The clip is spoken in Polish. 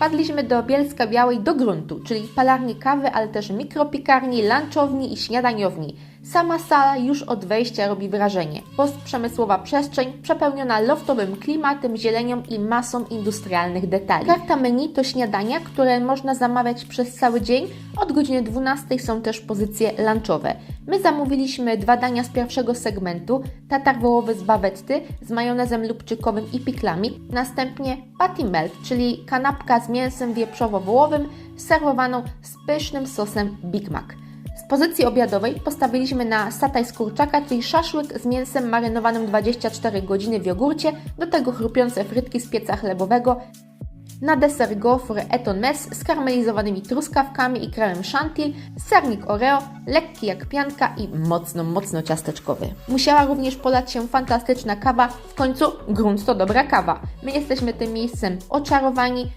wpadliśmy do Bielska Białej do gruntu, czyli palarni kawy, ale też mikropikarni, lunchowni i śniadaniowni. Sama sala już od wejścia robi wrażenie. Postprzemysłowa przestrzeń przepełniona loftowym klimatem, zielenią i masą industrialnych detali. Karta menu to śniadania, które można zamawiać przez cały dzień. Od godziny 12 są też pozycje lunchowe. My zamówiliśmy dwa dania z pierwszego segmentu, tatar wołowy z bawetty z majonezem lubczykowym i piklami, następnie patty melt, czyli kanapka z mięsem wieprzowo-wołowym serwowaną z pysznym sosem Big Mac. Z pozycji obiadowej postawiliśmy na sataj z kurczaka, czyli szaszłyk z mięsem marynowanym 24 godziny w jogurcie, do tego chrupiące frytki z pieca chlebowego, na deser gofry Eton Mess z karmelizowanymi truskawkami i kremem chantilly, sernik Oreo, lekki jak pianka i mocno, mocno ciasteczkowy. Musiała również polać się fantastyczna kawa, w końcu grunt to dobra kawa. My jesteśmy tym miejscem oczarowani,